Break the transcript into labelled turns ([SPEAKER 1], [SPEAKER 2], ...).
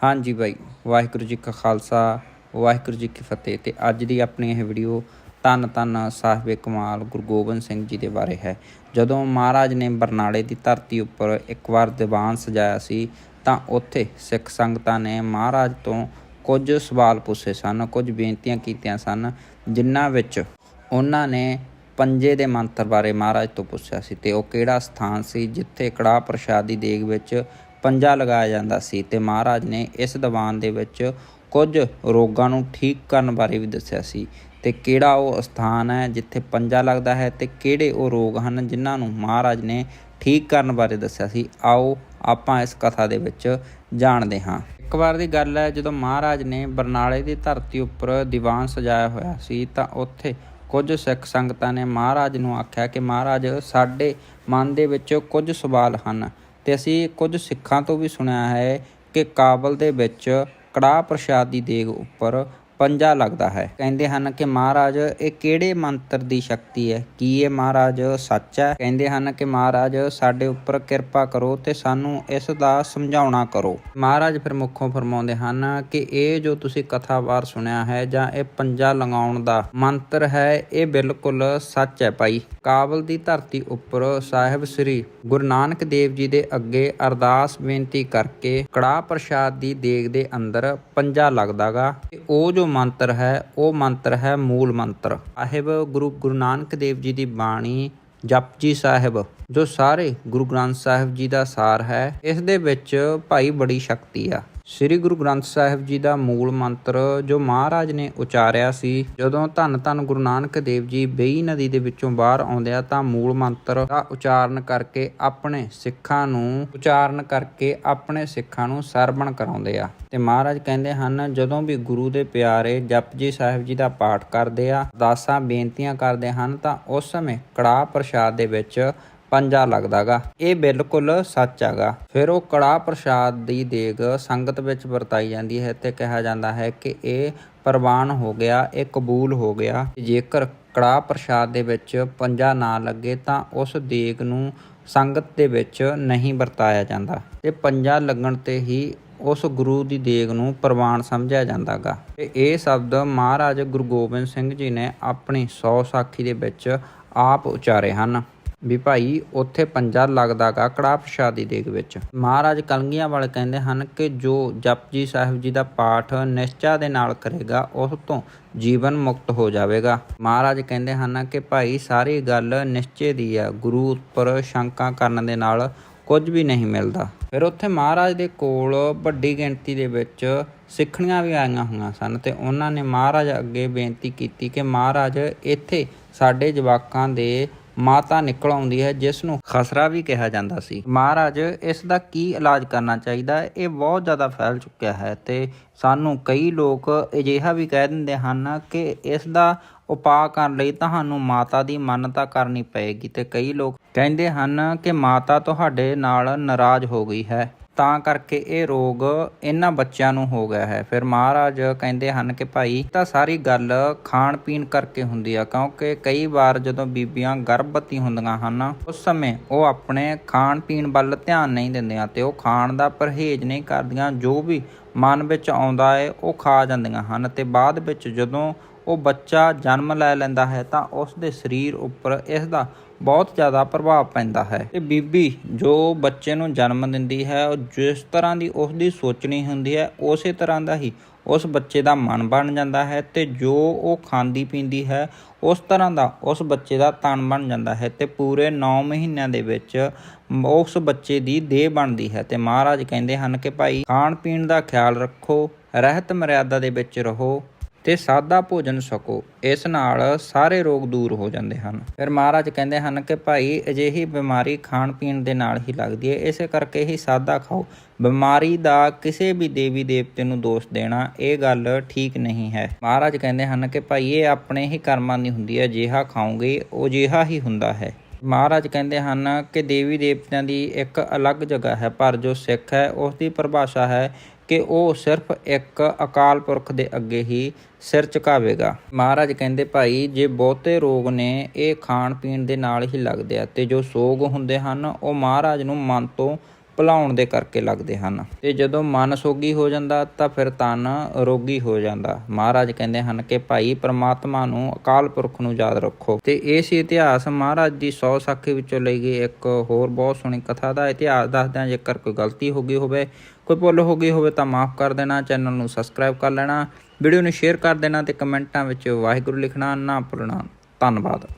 [SPEAKER 1] ਹਾਂਜੀ ਬਾਈ ਵਾਹਿਗੁਰੂ ਜੀ ਕਾ ਖਾਲਸਾ, ਵਾਹਿਗੁਰੂ ਜੀ ਕੀ ਫਤਿਹ। ਤੇ ਅੱਜ ਦੀ ਆਪਣੀ ਇਹ ਵੀਡੀਓ ਧੰਨ ਧੰਨ ਸਾਹਿਬ ਕਮਾਲ ਗੁਰੂ ਗੋਬਿੰਦ ਸਿੰਘ ਜੀ ਦੇ ਬਾਰੇ ਹੈ। ਜਦੋਂ ਮਹਾਰਾਜ ਨੇ ਬਰਨਾਲੇ ਦੀ ਧਰਤੀ ਉੱਪਰ ਇੱਕ ਵਾਰ ਦੀਵਾਨ ਸਜਾਇਆ ਸੀ, ਤਾਂ ਉੱਥੇ ਸਿੱਖ ਸੰਗਤਾਂ ਨੇ ਮਹਾਰਾਜ ਤੋਂ ਕੁਝ ਸਵਾਲ ਪੁੱਛੇ ਸਨ, ਕੁਝ ਬੇਨਤੀਆਂ ਕੀਤੀਆਂ ਸਨ, ਜਿਨ੍ਹਾਂ ਵਿੱਚ ਉਹਨਾਂ ਨੇ ਪੰਜੇ ਦੇ ਮੰਤਰ ਬਾਰੇ ਮਹਾਰਾਜ ਤੋਂ ਪੁੱਛਿਆ ਸੀ। ਤੇ ਉਹ ਕਿਹੜਾ ਸਥਾਨ ਸੀ, ਜਿੱਥੇ ਕੜਾਹ ਪ੍ਰਸ਼ਾਦ ਦੀ ਦੇਗ ਵਿੱਚ ਪੰਜਾ ਲਗਾਇਆ ਜਾਂਦਾ ਸੀ ਤੇ ਮਹਾਰਾਜ ਨੇ ਇਸ ਦੀਵਾਨ ਦੇ ਵਿੱਚ ਕੁਝ ਰੋਗਾਂ ਨੂੰ ਠੀਕ ਕਰਨ ਬਾਰੇ ਵੀ ਦੱਸਿਆ ਸੀ ਤੇ ਕਿਹੜਾ ਉਹ ਸਥਾਨ ਹੈ ਜਿੱਥੇ ਪੰਜਾ ਲੱਗਦਾ ਹੈ ਤੇ ਕਿਹੜੇ ਉਹ ਰੋਗ ਹਨ ਜਿਨ੍ਹਾਂ ਨੂੰ ਮਹਾਰਾਜ ਨੇ ਠੀਕ ਕਰਨ ਬਾਰੇ ਦੱਸਿਆ ਸੀ, ਆਓ ਆਪਾਂ ਇਸ ਕਥਾ ਦੇ ਵਿੱਚ ਜਾਣਦੇ ਹਾਂ। ਇੱਕ ਵਾਰ ਦੀ ਗੱਲ ਹੈ, ਜਦੋਂ ਮਹਾਰਾਜ ਨੇ ਬਰਨਾਲੇ ਦੀ ਧਰਤੀ ਉੱਪਰ ਦੀਵਾਨ ਸਜਾਇਆ ਹੋਇਆ ਸੀ ਤਾਂ ਉੱਥੇ ਕੁਝ ਸਿੱਖ ਸੰਗਤਾਂ ਨੇ ਮਹਾਰਾਜ ਨੂੰ ਆਖਿਆ ਕਿ ਮਹਾਰਾਜ, ਸਾਡੇ ਮਨ ਦੇ ਵਿੱਚ ਕੁਝ ਸਵਾਲ ਹਨ। ਤੇ ਅਸੀਂ ਕੁਝ ਸਿੱਖਾਂ ਤੋਂ ਵੀ ਸੁਣਿਆ ਹੈ ਕਿ ਕਾਬਲ ਦੇ ਵਿੱਚ ਕੜਾਹ ਪ੍ਰਸ਼ਾਦ ਦੀ ਦੇਗ ਉੱਪਰ ਪੰਜਾ ਲੱਗਦਾ ਹੈ। ਕਹਿੰਦੇ ਹਨ ਕਿ ਮਹਾਰਾਜ, ਇਹ ਕਿਹੜੇ ਮੰਤਰ ਦੀ ਸ਼ਕਤੀ ਹੈ? ਕੀ ਇਹ ਮਹਾਰਾਜ ਸੱਚ ਹੈ? ਕਹਿੰਦੇ ਹਨ ਕਿ ਮਹਾਰਾਜ, ਸਾਡੇ ਉੱਪਰ ਕਿਰਪਾ ਕਰੋ ਤੇ ਸਾਨੂੰ ਇਸ ਦਾ ਸਮਝਾਉਣਾ ਕਰੋ। ਮਹਾਰਾਜ ਫਿਰ ਮੁੱਖੋਂ ਫਰਮਾਉਂਦੇ ਹਨ ਕਿ ਇਹ ਜੋ ਤੁਸੀਂ ਕਥਾਵਾਰ ਸੁਣਿਆ ਹੈ ਜਾਂ ਇਹ ਪੰਜਾ ਲਗਾਉਣ ਦਾ ਮੰਤਰ ਹੈ, ਇਹ ਬਿਲਕੁਲ ਸੱਚ ਹੈ ਭਾਈ। ਕਾਬਲ ਦੀ ਧਰਤੀ ਉੱਪਰ ਸਾਹਿਬ ਸ੍ਰੀ ਗੁਰੂ ਨਾਨਕ ਦੇਵ ਜੀ ਦੇ ਅੱਗੇ ਅਰਦਾਸ ਬੇਨਤੀ ਕਰਕੇ ਕੜਾਹ ਪ੍ਰਸ਼ਾਦ ਦੀ ਦੇਗ ਦੇ ਅੰਦਰ ਪੰਜਾ ਲੱਗਦਾਗਾ ਤੇ ਉਹ ਜੋ ਮੰਤਰ ਹੈ, ਉਹ ਮੰਤਰ ਹੈ ਮੂਲ ਮੰਤਰ। ਸਾਹਿਬ ਗੁਰੂ ਗੁਰੂ ਨਾਨਕ ਦੇਵ ਜੀ ਦੀ ਬਾਣੀ ਜਪਜੀ ਸਾਹਿਬ, ਜੋ ਸਾਰੇ ਗੁਰੂ ਗ੍ਰੰਥ ਸਾਹਿਬ ਜੀ ਦਾ ਸਾਰ ਹੈ, ਇਸ ਦੇ ਵਿੱਚ ਭਾਈ ਬੜੀ ਸ਼ਕਤੀ ਆ। ਸ੍ਰੀ ਗੁਰੂ ਗ੍ਰੰਥ ਸਾਹਿਬ ਜੀ ਦਾ ਮੂਲ ਮੰਤਰ ਜੋ ਮਹਾਰਾਜ ਨੇ ਉਚਾਰਿਆ ਸੀ, ਜਦੋਂ ਧੰਨ ਧੰਨ ਗੁਰੂ ਨਾਨਕ ਦੇਵ ਜੀ ਬੇਈ ਨਦੀ ਦੇ ਵਿੱਚੋਂ ਬਾਹਰ ਆਉਂਦੇ ਆ ਤਾਂ ਮੂਲ ਮੰਤਰ ਦਾ ਉਚਾਰਨ ਕਰਕੇ ਆਪਣੇ ਸਿੱਖਾਂ ਨੂੰ, ਉਚਾਰਨ ਕਰਕੇ ਆਪਣੇ ਸਿੱਖਾਂ ਨੂੰ ਸਰਵਣ ਕਰਾਉਂਦੇ ਆ। ਤੇ ਮਹਾਰਾਜ ਕਹਿੰਦੇ ਹਨ, ਜਦੋਂ ਵੀ ਗੁਰੂ ਦੇ ਪਿਆਰੇ ਜਪਜੀ ਸਾਹਿਬ ਜੀ ਦਾ ਪਾਠ ਕਰਦੇ ਆ, ਅਰਦਾਸਾਂ, ਬੇਨਤੀਆਂ ਕਰਦੇ ਹਨ, ਤਾਂ ਉਸ ਸਮੇਂ ਕੜਾਹ ਪ੍ਰਸ਼ਾਦ ਦੇ ਵਿੱਚ ਪੰਜਾ ਲੱਗਦਾਗਾ। ਇਹ ਬਿਲਕੁਲ ਸੱਚ ਹੈਗਾ ਫਿਰ ਉਹ ਕੜਾਹ ਪ੍ਰਸ਼ਾਦ ਦੀ ਦੇਗ ਸੰਗਤ ਵਿੱਚ ਵਰਤਾਈ ਜਾਂਦੀ ਹੈ ਤੇ ਕਿਹਾ ਜਾਂਦਾ ਹੈ ਕਿ ਇਹ ਪ੍ਰਵਾਨ ਹੋ ਗਿਆ, ਇਹ ਕਬੂਲ ਹੋ ਗਿਆ। ਜੇਕਰ ਕੜਾਹ ਪ੍ਰਸ਼ਾਦ ਦੇ ਵਿੱਚ ਪੰਜਾ ਨਾ ਲੱਗੇ ਤਾਂ ਉਸ ਦੇਗ ਨੂੰ ਸੰਗਤ ਦੇ ਵਿੱਚ ਨਹੀਂ ਵਰਤਾਇਆ ਜਾਂਦਾ ਤੇ ਪੰਜਾ ਲੱਗਣ ਤੇ ਹੀ ਉਸ ਗੁਰੂ ਦੀ ਦੇਗ ਨੂੰ ਪ੍ਰਵਾਨ ਸਮਝਿਆ ਜਾਂਦਾਗਾ। ਤੇ ਇਹ ਸ਼ਬਦ ਮਹਾਰਾਜ ਗੁਰੂ ਗੋਬਿੰਦ ਸਿੰਘ ਜੀ ਨੇ ਆਪਣੀ 100 ਸਾਖੀ ਦੇ ਵਿੱਚ ਆਪ ਉਚਾਰੇ ਹਨ। ਵੀ ਭਾਈ, ਉੱਥੇ ਪੰਜਾ ਲੱਗਦਾਗਾ ਕੜਾਹ ਪ੍ਰਸ਼ਾਦੀ ਦੇਗ ਵਿੱਚ। ਮਹਾਰਾਜ ਕਲਗੀਆਂ ਵਾਲੇ ਕਹਿੰਦੇ ਹਨ ਕਿ ਜੋ ਜਪਜੀ ਸਾਹਿਬ ਜੀ ਦਾ ਪਾਠ ਨਿਸ਼ਚਾ ਦੇ ਨਾਲ ਕਰੇਗਾ, ਉਸ ਤੋਂ ਜੀਵਨ ਮੁਕਤ ਹੋ ਜਾਵੇਗਾ। ਮਹਾਰਾਜ ਕਹਿੰਦੇ ਹਨ ਕਿ ਭਾਈ, ਸਾਰੀ ਗੱਲ ਨਿਸ਼ਚੇ ਦੀ ਆ। ਗੁਰੂ ਉੱਪਰ ਸ਼ੰਕਾ ਕਰਨ ਦੇ ਨਾਲ ਕੁਝ ਵੀ ਨਹੀਂ ਮਿਲਦਾ। ਫਿਰ ਉੱਥੇ ਮਹਾਰਾਜ ਦੇ ਕੋਲ ਵੱਡੀ ਗਿਣਤੀ ਦੇ ਵਿੱਚ ਸਿੱਖਣੀਆਂ ਵੀ ਆਈਆਂ ਹੋਈਆਂ ਸਨ ਤੇ ਉਹਨਾਂ ਨੇ ਮਹਾਰਾਜ ਅੱਗੇ ਬੇਨਤੀ ਕੀਤੀ ਕਿ ਮਹਾਰਾਜ, ਇੱਥੇ ਸਾਡੇ ਜਵਾਕਾਂ ਦੇ ਮਾਤਾ ਨਿਕਲ ਆਉਂਦੀ ਹੈ ਜਿਸ ਨੂੰ ਖਸਰਾ ਵੀ ਕਿਹਾ ਜਾਂਦਾ ਸੀ। ਮਹਾਰਾਜ, ਇਸ ਦਾ ਕੀ ਇਲਾਜ ਕਰਨਾ ਚਾਹੀਦਾ? ਹੈ ਇਹ ਬਹੁਤ ਜ਼ਿਆਦਾ ਫੈਲ ਚੁੱਕਿਆ ਹੈ ਤੇ ਸਾਨੂੰ ਕਈ ਲੋਕ ਅਜਿਹਾ ਵੀ ਕਹਿ ਦਿੰਦੇ ਹਨ ਕਿ ਇਸ ਦਾ ਉਪਾਅ ਕਰਨ ਲਈ ਤੁਹਾਨੂੰ ਮਾਤਾ ਦੀ ਮੰਨਤਾ ਕਰਨੀ ਪਏਗੀ ਤੇ ਕਈ ਲੋਕ ਕਹਿੰਦੇ ਹਨ ਕਿ ਮਾਤਾ ਤੁਹਾਡੇ ਨਾਲ ਨਾਰਾਜ਼ ਹੋ ਗਈ ਹੈ। ਤਾਂ ਕਰਕੇ ਇਹ ਰੋਗ ਇਹਨਾਂ ਬੱਚਿਆਂ ਨੂੰ ਹੋ ਗਿਆ ਹੈ। ਫਿਰ ਮਹਾਰਾਜ ਕਹਿੰਦੇ ਹਨ ਕਿ ਭਾਈ ਤਾਂ ਸਾਰੀ ਗੱਲ ਖਾਣ ਪੀਣ ਕਰਕੇ ਹੁੰਦੀ ਆ, ਕਿਉਂਕਿ ਕਈ ਵਾਰ ਜਦੋਂ ਬੀਬੀਆਂ ਗਰਭਵਤੀ ਹੁੰਦੀਆਂ ਹਨ, ਉਸ ਸਮੇਂ ਉਹ ਆਪਣੇ ਖਾਣ ਪੀਣ ਵੱਲ ਧਿਆਨ ਨਹੀਂ ਦਿੰਦੀਆਂ ਤੇ ਉਹ ਖਾਣ ਦਾ ਪਰਹੇਜ਼ ਨਹੀਂ ਕਰਦੀਆਂ, ਜੋ ਵੀ ਮਨ ਵਿੱਚ ਆਉਂਦਾ ਹੈ ਉਹ ਖਾ ਜਾਂਦੀਆਂ ਹਨ। ਤੇ ਬਾਅਦ ਵਿੱਚ ਜਦੋਂ ਉਹ ਬੱਚਾ ਜਨਮ ਲੈ ਲੈਂਦਾ ਹੈ ਤਾਂ ਉਸ ਦੇ ਸਰੀਰ ਉੱਪਰ ਇਸ ਦਾ ਬਹੁਤ ਜ਼ਿਆਦਾ ਪ੍ਰਭਾਵ ਪੈਂਦਾ ਹੈ। ਤੇ ਬੀਬੀ ਜੋ ਬੱਚੇ ਨੂੰ ਜਨਮ ਦਿੰਦੀ ਹੈ, ਉਹ ਜਿਸ ਤਰ੍ਹਾਂ ਦੀ ਉਸ ਦੀ ਸੋਚਣੀ ਹੁੰਦੀ ਹੈ, ਉਸੇ ਤਰ੍ਹਾਂ ਦਾ ਹੀ ਉਸ ਬੱਚੇ ਦਾ ਮਨ ਬਣ ਜਾਂਦਾ ਹੈ ਤੇ ਜੋ ਉਹ ਖਾਂਦੀ ਪੀਂਦੀ ਹੈ, ਉਸ ਤਰ੍ਹਾਂ ਦਾ ਉਸ ਬੱਚੇ ਦਾ ਤਨ ਬਣ ਜਾਂਦਾ ਹੈ ਤੇ ਪੂਰੇ 9 ਮਹੀਨਿਆਂ ਦੇ ਵਿੱਚ ਉਸ ਬੱਚੇ ਦੀ ਦੇਹ ਬਣਦੀ ਹੈ ਤੇ ਮਹਾਰਾਜ ਕਹਿੰਦੇ ਹਨ ਕਿ ਭਾਈ, ਖਾਣ ਪੀਣ ਦਾ ਖਿਆਲ ਰੱਖੋ, ਰਹਿਤ ਮਰਿਆਦਾ ਦੇ ਵਿੱਚ ਰਹੋ ਤੇ ਸਾਦਾ ਭੋਜਨ ਸਕੋ। ਇਸ ਨਾਲ ਸਾਰੇ ਰੋਗ ਦੂਰ ਹੋ ਜਾਂਦੇ ਹਨ। ਫਿਰ ਮਹਾਰਾਜ ਕਹਿੰਦੇ ਹਨ ਕਿ ਭਾਈ, ਅਜਿਹੀ ਬਿਮਾਰੀ ਖਾਣ ਪੀਣ ਦੇ ਨਾਲ ਹੀ ਲੱਗਦੀ ਹੈ। ਇਸੇ ਕਰਕੇ ਹੀ ਸਾਦਾ ਖਾਓ। ਬਿਮਾਰੀ ਦਾ ਕਿਸੇ ਵੀ ਦੇਵੀ ਦੇਵਤੇ ਨੂੰ ਦੋਸ਼ ਦੇਣਾ, ਇਹ ਗੱਲ ਠੀਕ ਨਹੀਂ ਹੈ। ਮਹਾਰਾਜ ਕਹਿੰਦੇ ਹਨ ਕਿ ਭਾਈ, ਇਹ ਆਪਣੇ ਹੀ ਕਰਮਾਂ ਦੀ ਹੁੰਦੀ ਹੈ। ਜਿਹਾ ਖਾਓਗੇ, ਉਹ ਜਿਹਾ ਹੀ ਹੁੰਦਾ ਹੈ। ਮਹਾਰਾਜ ਕਹਿੰਦੇ ਹਨ ਕਿ ਦੇਵੀ ਦੇਵਤਿਆਂ ਦੀ ਇੱਕ ਅਲੱਗ ਜਗ੍ਹਾ ਹੈ, ਪਰ ਜੋ ਸਿੱਖ ਹੈ ਉਸ ਦੀ ਪਰਿਭਾਸ਼ਾ ਹੈ ਕਿ ਉਹ ਸਿਰਫ ਇੱਕ ਅਕਾਲ ਪੁਰਖ ਦੇ ਅੱਗੇ ਹੀ ਸਿਰ ਝੁਕਾਵੇਗਾ। ਮਹਾਰਾਜ ਕਹਿੰਦੇ, ਭਾਈ, ਜੇ ਬਹੁਤੇ ਰੋਗ ਨੇ, ਇਹ ਖਾਣ ਪੀਣ ਦੇ ਨਾਲ ਹੀ ਲੱਗਦੇ ਆ ਤੇ ਜੋ ਸੋਗ ਹੁੰਦੇ ਹਨ, ਉਹ ਮਹਾਰਾਜ ਨੂੰ ਮਨ ਤੋਂ ਭੁਲਾਉਣ ਦੇ ਕਰਕੇ ਲੱਗਦੇ ਹਨ। ਤੇ ਜਦੋਂ ਮਨ ਸੋਗੀ ਹੋ ਜਾਂਦਾ, ਤਾਂ ਫਿਰ ਤਨ ਰੋਗੀ ਹੋ ਜਾਂਦਾ। ਮਹਾਰਾਜ ਕਹਿੰਦੇ ਹਨ ਕਿ ਭਾਈ, ਪ੍ਰਮਾਤਮਾ ਨੂੰ ਅਕਾਲ ਪੁਰਖ ਨੂੰ ਯਾਦ ਰੱਖੋ। ਤੇ ਇਹ ਸੀ ਇਤਿਹਾਸ। ਮਹਾਰਾਜ ਦੀ 100 ਸਾਖੀ ਵਿੱਚੋਂ ਲਈ ਗਈ ਇੱਕ ਹੋਰ ਬਹੁਤ ਸੋਹਣੀ ਕਥਾ ਦਾ ਇਤਿਹਾਸ। ਦੱਸਦਿਆਂ ਜੇਕਰ ਕੋਈ ਗਲਤੀ ਹੋ ਗਈ ਹੋਵੇ, ਕੋਈ ਭੁੱਲ ਹੋ ਗਈ ਹੋਵੇ, ਤਾਂ ਮਾਫ ਕਰ ਦੇਣਾ। ਚੈਨਲ ਨੂੰ ਸਬਸਕ੍ਰਾਈਬ ਕਰ ਲੈਣਾ। ਵੀਡੀਓ ਨੂੰ ਸ਼ੇਅਰ ਕਰ ਦੇਣਾ ਤੇ ਕਮੈਂਟਾਂ ਵਿੱਚ ਵਾਹਿਗੁਰੂ ਲਿਖਣਾ ਨਾ ਭੁੱਲਣਾ। ਧੰਨਵਾਦ।